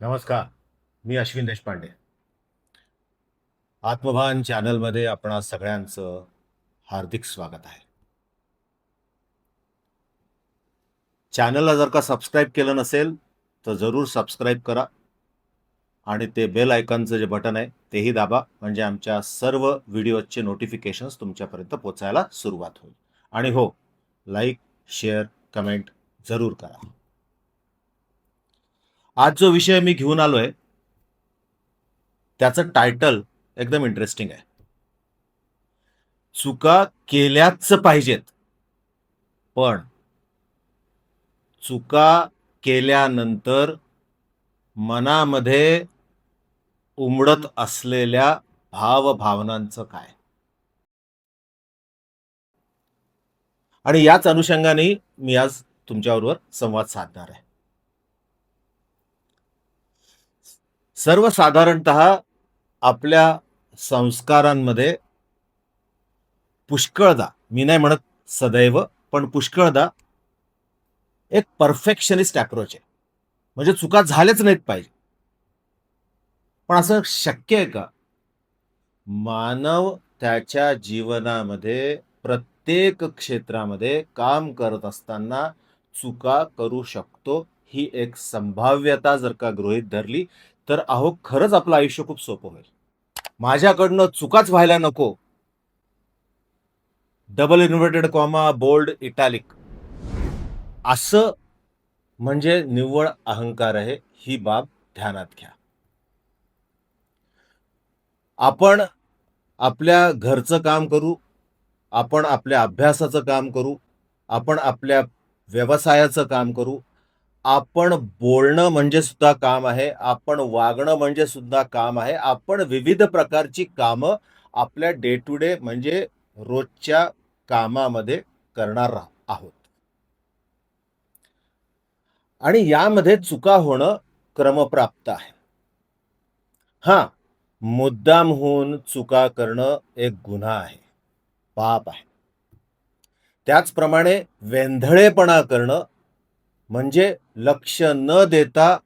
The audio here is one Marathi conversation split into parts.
नमस्कार मी अश्विन देशपांडे. आत्मभान चॅनलमध्ये आपणा सगळ्यांचं हार्दिक स्वागत आहे. चॅनलला जर का सबस्क्राईब केलं नसेल तर जरूर सबस्क्राईब करा आणि ते बेल आयकॉनचं जे बटन आहे तेही दाबा म्हणजे आमच्या सर्व व्हिडिओचे नोटिफिकेशन्स तुमच्यापर्यंत पोचायला सुरुवात होईल. आणि हो लाईक शेअर कमेंट जरूर करा. आज जो विषय मी घेऊन आलोय त्याचं टायटल एकदम इंटरेस्टिंग आहे. चुका केल्याच पाहिजेत पण चुका केल्यानंतर मनामध्ये उमडत असलेल्या भावभावनांचं काय? आणि याच अनुषंगाने मी आज तुमच्याबरोबर संवाद साधणार आहे. सर्वसाधारणत आपल्या संस्कारांमध्ये पुष्कळदा मी नाही म्हणत सदैव पण पुष्कळदा एक परफेक्शनिस्ट अप्रोच आहे. म्हणजे चुका झाल्याच नाहीत पाहिजे. पण असं शक्य आहे का? मानव त्याच्या जीवनामध्ये प्रत्येक क्षेत्रामध्ये काम करत असताना चुका करू शकतो ही एक संभाव्यता जर का गृहीत धरली तर अहो खरंच आपलं आयुष्य खूप सोपं होईल. माझ्याकडनं चुकाच व्हायला नको. Double inverted comma bold italic असं म्हणजे निव्वळ अहंकार आहे ही बाब ध्यानात घ्या. आपण आपल्या घरचं काम करू आपण आपल्या अभ्यासाचं काम करू आपण आपल्या व्यवसायाचं काम करू आपण बोलणं म्हणजे सुद्धा काम आहे आपण वागणं म्हणजे सुद्धा काम आहे आपण विविध प्रकारची कामं आपल्या डे टू डे म्हणजे रोजच्या कामामध्ये करणार रा- आहोत. आणि यामध्ये चुका होणं क्रमप्राप्त आहे. हा मुद्दाम होऊन चुका करणं एक गुन्हा आहे पाप आहे. त्याचप्रमाणे वेंधळेपणा करणं म्हणजे लक्ष न देता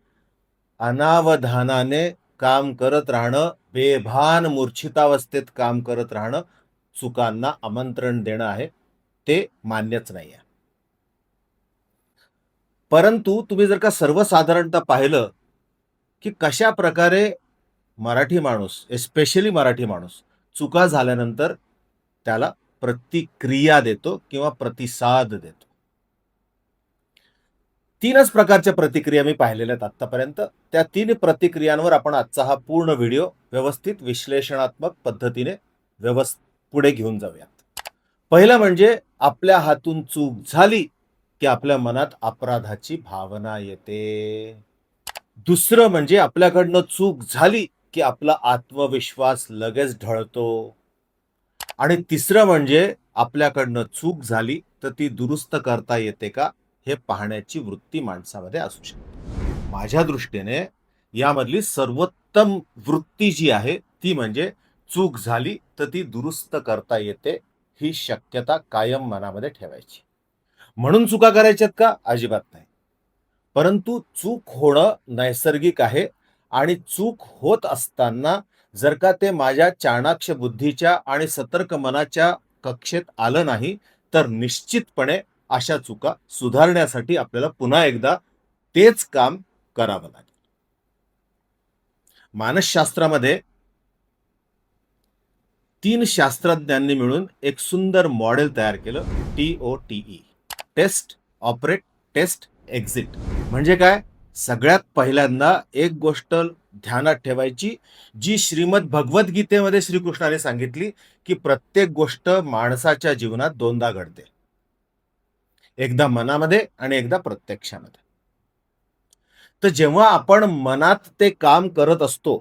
अनावधानाने काम करत राहणं बेभान मूर्छितावस्थेत काम करत राहणं चुकांना आमंत्रण देणं आहे ते मान्यच नाही आहे परंतु तुम्ही जर का सर्वसाधारणतः पाहिलं की कशा प्रकारे मराठी माणूस एस्पेशली मराठी माणूस चुका झाल्यानंतर त्याला प्रतिक्रिया देतो किंवा प्रतिसाद देतो. तीनच प्रकारच्या प्रतिक्रिया मी पाहिलेल्या आहेत आतापर्यंत त्या तीन प्रतिक्रियांवर आपण आजचा हा पूर्ण व्हिडिओ व्यवस्थित विश्लेषणात्मक पद्धतीने व्यवस्थ पुढे घेऊन जाऊयात. पहिलं म्हणजे आपल्या हातून चूक झाली की आपल्या मनात अपराधाची भावना येते. दुसरं म्हणजे आपल्याकडनं चूक झाली की आपला आत्मविश्वास लगेच ढळतो. आणि तिसरं म्हणजे आपल्याकडनं चूक झाली तर ती दुरुस्त करता येते का? हे पाहण्याची वृत्ती माणसामध्ये असू शकते. माझ्या दृष्टीने यामधली सर्वोत्तम वृत्ती जी आहे ती म्हणजे चूक झाली तर ती दुरुस्त करता येते ही शक्यता कायम मनामध्ये ठेवायची. म्हणून चुका करायच्यात का? अजिबात नाही. परंतु चूक होणं नैसर्गिक आहे आणि चूक होत असताना जर का ते माझ्या चाणाक्ष बुद्धीच्या आणि सतर्क मनाच्या कक्षेत आलं नाही तर निश्चितपणे अशा चुका सुधारण्यासाठी आपल्याला पुन्हा एकदा तेच काम करावं लागेल. मानसशास्त्रामध्ये तीन शास्त्रज्ञांनी मिळून एक सुंदर मॉडेल तयार केलं T O T E test operate test exit. म्हणजे काय? सगळ्यात पहिल्यांदा एक गोष्ट ध्यानात ठेवायची जी श्रीमद भगवद्गीतेमध्ये श्रीकृष्णाने सांगितली की प्रत्येक गोष्ट माणसाच्या जीवनात दोनदा घडते. एकदा मनामध्ये आणि एकदा प्रत्यक्षामध्ये. तर जेव्हा आपण मनात ते काम करत असतो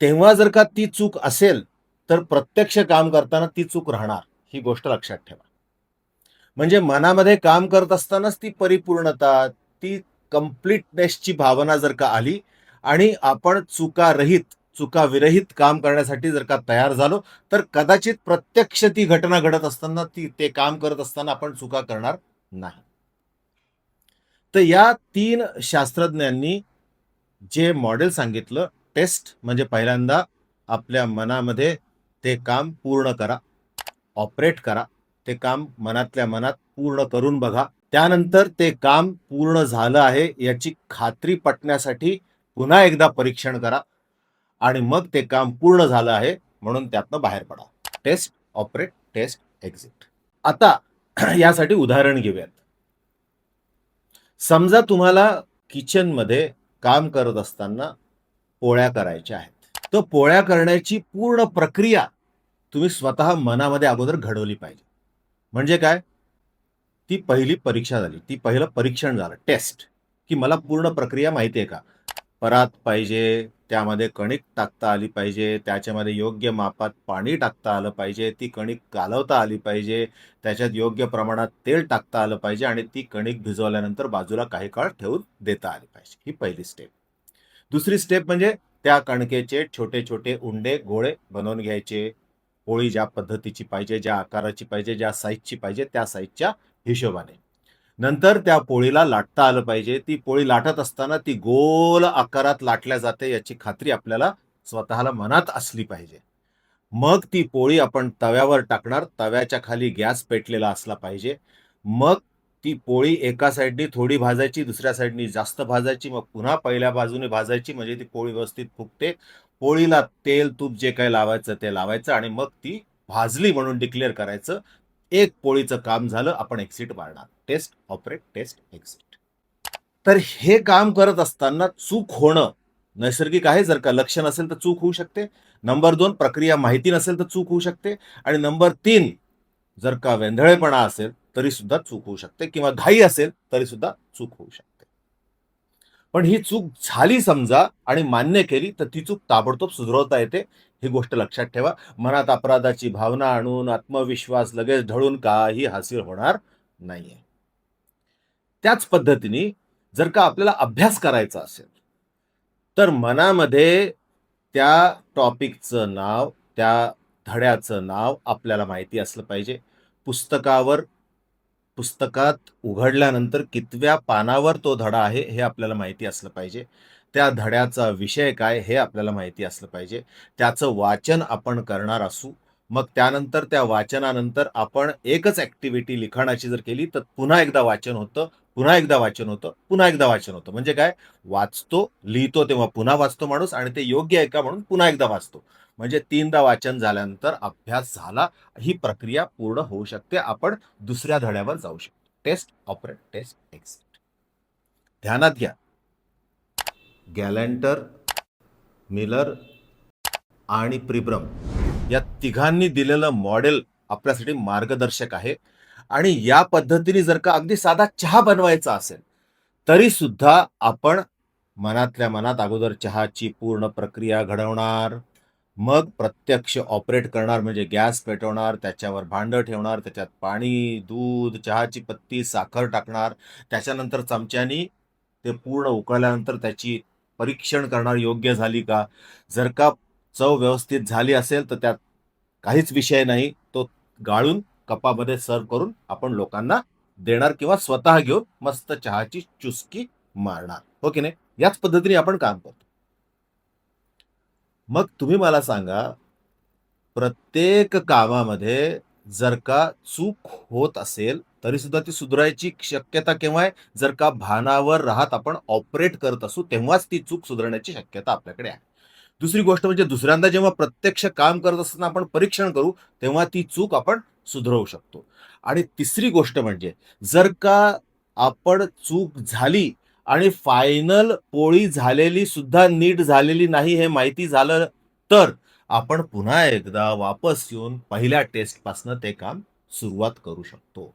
तेव्हा जर का ती चूक असेल तर प्रत्यक्ष काम करताना ती चूक राहणार ही गोष्ट लक्षात ठेवा. म्हणजे मनामध्ये काम करत असतानाच ती परिपूर्णता ती कम्प्लीटनेसची भावना जर का आली आणि आपण चुकारहित चुकाविरहित चुका विरहित काम करण्यासाठी जर का तयार झालो तर कदाचित प्रत्यक्ष ती घटना घडत असताना ती ते काम करत असताना आपण चुका करणार नाही. तर या तीन शास्त्रज्ञांनी जे मॉडेल सांगितलं टेस्ट म्हणजे पहिल्यांदा आपल्या मनामध्ये ते काम पूर्ण करा ऑपरेट करा ते काम मनातल्या मनात पूर्ण करून बघा. त्यानंतर ते काम पूर्ण झालं आहे याची खात्री पटण्यासाठी पुन्हा एकदा परीक्षण करा. आणि मग ते काम पूर्ण झालं आहे म्हणून त्यातनं बाहेर पडा. टेस्ट ऑपरेट टेस्ट एक्झिट आता यासाठी उदाहरण घेऊयात. समजा तुम्हाला किचनमध्ये काम करत असताना पोळ्या करायच्या आहेत. तर पोळ्या करण्याची पूर्ण प्रक्रिया तुम्ही स्वतः मनामध्ये अगोदर घडवली पाहिजे. म्हणजे काय? ती पहिली परीक्षा झाली. ती पहिलं परीक्षण झालं. टेस्ट की मला पूर्ण प्रक्रिया माहिती आहे का? परात पाहिजे त्यामध्ये कणिक टाकता आली पाहिजे त्याच्यामध्ये योग्य मापात पाणी टाकता आलं पाहिजे ती कणिक कालवता आली पाहिजे त्याच्यात योग्य प्रमाणात तेल टाकता आलं पाहिजे आणि ती कणिक भिजवल्यानंतर बाजूला काही काळ ठेवून देता आली पाहिजे. ही पहिली स्टेप दुसरी स्टेप म्हणजे त्या कणकेचे छोटे छोटे उंडे गोळे बनवून घ्यायचे. पोळी ज्या पद्धतीची पाहिजे ज्या आकाराची पाहिजे ज्या साईजची पाहिजे त्या साईजच्या हिशोबाने. नंतर त्या पोळीला लाटता आलं पाहिजे. ती पोळी लाटत असताना ती गोल आकारात लाटल्या जाते याची खात्री आपल्याला स्वतःला मनात असली पाहिजे. मग ती पोळी आपण तव्यावर टाकणार. तव्याच्या खाली गॅस पेटलेला असला पाहिजे. मग ती पोळी एका साईडनी थोडी भाजायची दुसऱ्या साईडनी जास्त भाजायची मग पुन्हा पहिल्या बाजूने भाजायची म्हणजे ती पोळी व्यवस्थित फुगते. पोळीला तेल तूप जे काही लावायचं ते लावायचं आणि मग ती भाजली म्हणून डिक्लेअर करायचं. एक पोळीचं काम झालं आपण एक्सिट मारणार. टेस्ट ऑपरेट टेस्ट एक्सिट तर हे काम करत असताना चूक होणं नैसर्गिक आहे. जर का लक्ष नसेल तर चूक होऊ शकते. नंबर दोन प्रक्रिया माहिती नसेल तर चूक होऊ शकते. आणि नंबर तीन जर का वेंधळेपणा असेल तरी सुद्धा चूक होऊ शकते. किंवा घाई असेल तरी सुद्धा चूक होऊ शकते. पण ही चूक झाली समजा आणि मान्य केली तर ती चूक ताबडतोब सुधरवता येते. ही गोष्ट लक्षात ठेवा. मनात अपराधाची भावना आणून आत्मविश्वास लगेच ढळून काही हासिल होणार नाहीये. त्याच पद्धतीने जर का आपल्याला अभ्यास करायचा असेल तर मनामध्ये त्या टॉपिकचं नाव त्या धड्याचं नाव आपल्याला माहिती असलं पाहिजे. पुस्तकावर पुस्तकात उघडल्यानंतर कितव्या पानावर तो धडा आहे हे आपल्याला माहिती असलं पाहिजे. त्या धड्याचा विषय काय हे आपल्याला माहिती असलं पाहिजे. त्याचं वाचन आपण करणार असू. मग त्यानंतर त्या वाचनानंतर आपण एकच ऍक्टिव्हिटी लिखाणाची जर केली तर पुन्हा एकदा वाचन होतं पुन्हा एकदा वाचन होतं पुन्हा एकदा वाचन होतं. म्हणजे काय? वाचतो लिहितो तेव्हा पुन्हा वाचतो माणूस आणि ते योग्य आहे का म्हणून पुन्हा एकदा वाचतो. म्हणजे तीनदा वाचन झाल्यानंतर अभ्यास झाला ही प्रक्रिया पूर्ण होऊ शकते. आपण दुसऱ्या धड्यावर जाऊ शकतो. टेस्ट ऑपरेट टेस्ट एक्सिट ध्यानात घ्या. गॅलेंटर मिलर आणि प्रिब्रम या तिघांनी दिलेलं मॉडेल आपल्यासाठी मार्गदर्शक आहे. आणि या पद्धतीने जर का अगदी साधा चहा बनवायचा असेल तरी सुद्धा आपण मनातल्या मनात अगोदर चहाची पूर्ण प्रक्रिया घडवणार मग प्रत्यक्ष ऑपरेट करणार म्हणजे गॅस पेटवणार त्याच्यावर भांडं ठेवणार त्याच्यात पाणी दूध चहाची पत्ती साखर टाकणार त्याच्यानंतर चमच्यानी ते पूर्ण उकळल्यानंतर त्याची परीक्षण करणार योग्य झाली का? जर का चव व्यवस्थित झाली असेल तर त्यात काहीच विषय नाही. तो गाळून कपामध्ये सर्व करून आपण लोकांना देणार किंवा स्वतः घेऊन मस्त चहाची चुस्की मारणार. हो की नाही? याच पद्धतीने आपण काम करतो. मग तुम्ही मला सांगा प्रत्येक कामामध्ये जर का चूक होत असेल तरी सुद्धा ती सुधारायची शक्यता केव्हा आहे? जर का भानावर राहत आपण ऑपरेट करत असू तेव्हाच ती चूक सुधारण्याची शक्यता आपल्याकडे आहे. दुसरी गोष्ट म्हणजे दुसऱ्यांदा जेव्हा प्रत्यक्ष काम करत असताना आपण परीक्षण करू तेव्हा ती चूक आपण सुधारवू शकतो. आणि तिसरी गोष्ट म्हणजे जर का आपण चूक झाली आणि फायनल पोळी झालेली सुद्धा नीट झालेली नाही हे माहिती झालं तर आपण पुन्हा एकदा वापस येऊन पहिल्या टेस्टपासनं ते काम सुरुवात करू शकतो.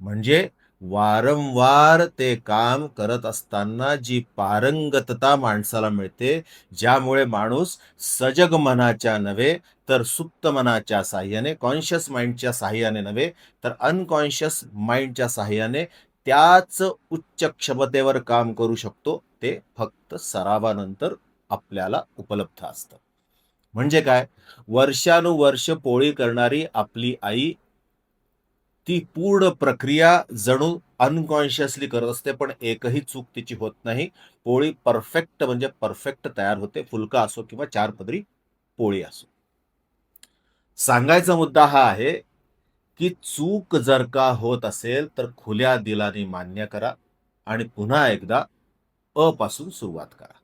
म्हणजे वारंवार ते काम करत असताना जी पारंगतता माणसाला मिळते ज्यामुळे माणूस सजग मनाच्या नव्हे तर सुप्त मनाच्या साह्याने कॉन्शियस माइंडच्या साह्याने नव्हे तर अनकॉन्शियस माइंडच्या साह्याने त्याच उच्च क्षमतेवर काम करू शकतो. ते फक्त सरावानंतर आपल्याला उपलब्ध असतं. म्हणजे काय? वर्षानुवर्ष पोळी करणारी आपली आई ती पूर्ण प्रक्रिया जणू अनकॉन्शियसली करत असते पण एकही चूक तिची होत नाही. पोळी परफेक्ट म्हणजे परफेक्ट तयार होते. फुलका असो किंवा चार पदरी पोळी असो. सांगायचा मुद्दा हा आहे की चूक जर का होत असेल तर खुल्या दिलाने मान्य करा आणि पुन्हा एकदा अपासून पासून सुरुवात करा.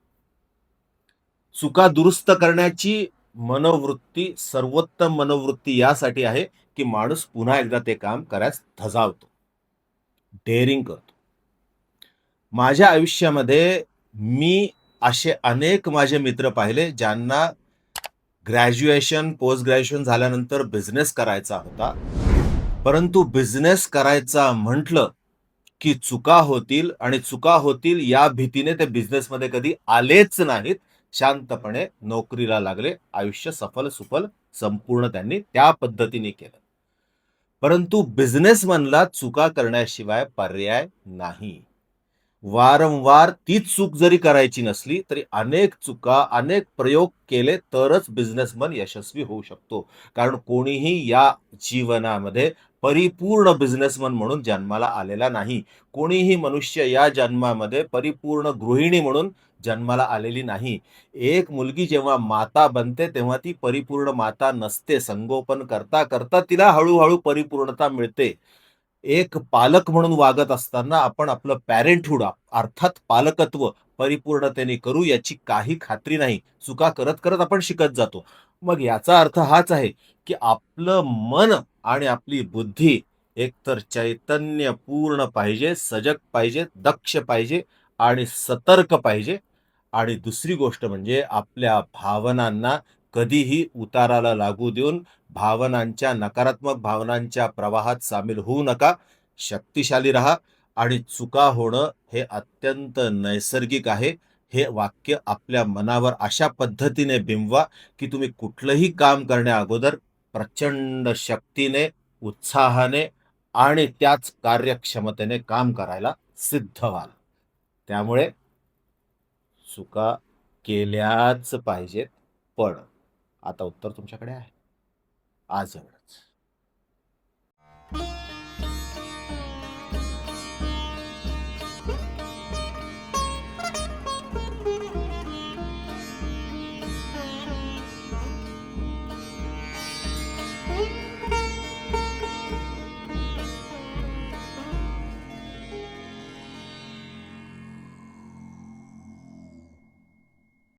चुका दुरुस्त करण्याची मनोवृत्ती सर्वोत्तम मनोवृत्ती यासाठी आहे. की माणूस पुन्हा एकदा ते काम करायस धजावतो. डेअरिंग करतो. माझ्या आयुष्यामध्ये मी असे अनेक माझे मित्र पाहिले ज्यांना ग्रॅज्युएशन पोस्ट ग्रॅज्युएशन झाल्यानंतर बिझनेस करायचा होता. परंतु बिझनेस करायचा म्हटलं की चुका होतील आणि चुका होतील या भीतीने ते बिझनेसमध्ये कधी आलेच नाहीत. शांतपणे नोकरीला लागले. आयुष्य सफल सुफल संपूर्ण त्यांनी त्या पद्धतीने केलं. परंतु बिझनेसमनला चुका करण्याशिवाय पर्याय नाही. वारंवार तीच चूक जरी करायची नसली तरी अनेक चुका अनेक प्रयोग केले तरच बिझनेसमन यशस्वी होऊ शकतो. कारण कोणीही या जीवनामध्ये परिपूर्ण बिझनेसमन म्हणून जन्माला आलेला नाही. कोणीही मनुष्य या जन्मामध्ये परिपूर्ण गृहिणी म्हणून जन्माला आलेली नाही. एक मुलगी जेव्हा माता बनते तेव्हा ती परिपूर्ण माता नसते. संगोपन करता करता तिला हळूहळू परिपूर्णता मिळते. एक पालक म्हणून वागत असताना आपण आपलं पॅरेंटहूड अर्थात पालकत्व परिपूर्णतेने करू याची काही खात्री नाही. चुका करत करत आपण शिकत जातो. मग याचा अर्थ हाच आहे की आपलं मन आणि आपली बुद्धी एकतर चैतन्य पूर्ण पाहिजे सजग पाहिजे दक्ष पाहिजे आणि सतर्क पाहिजे. आणि दुसरी गोष्ट म्हणजे आपल्या भावनांना कधीही उताराला लागू देऊन भावनांच्या नकारात्मक भावनांच्या प्रवाहात सामील होऊ नका. शक्तिशाली राहा आणि चुका होणं हे अत्यंत नैसर्गिक आहे. हे वाक्य आपल्या मनावर अशा पद्धतीने बिंबवा की तुम्ही कुठलंही काम करण्या अगोदर प्रचंड शक्तीने उत्साहाने आणि त्याच कार्यक्षमतेने काम करायला सिद्ध व्हाल. त्यामुळे चुका केल्याच पाहिजेत. पण आता उत्तर तुमच्याकडे आहे. आज